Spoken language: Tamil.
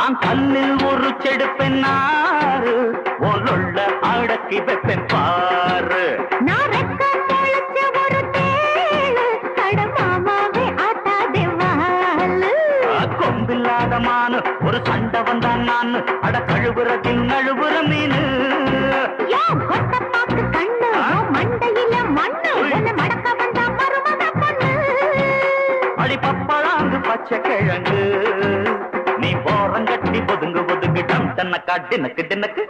நான் கல்லில் ஒரு செடுப்பென்னாரு ஒல்லுள்ள அடக்கி வைப்பேன் பாரு அட கொம்பில்லாத மானு ஒரு சண்டை வந்தான் நான். அட கழுவுறதின் நழுவுற மீனு. யோ கொட்ட பாக்கு கண்ணு ஒதுங்க ஒதுங்கு டம் தன்னக்கா டினக்கு டினக்கு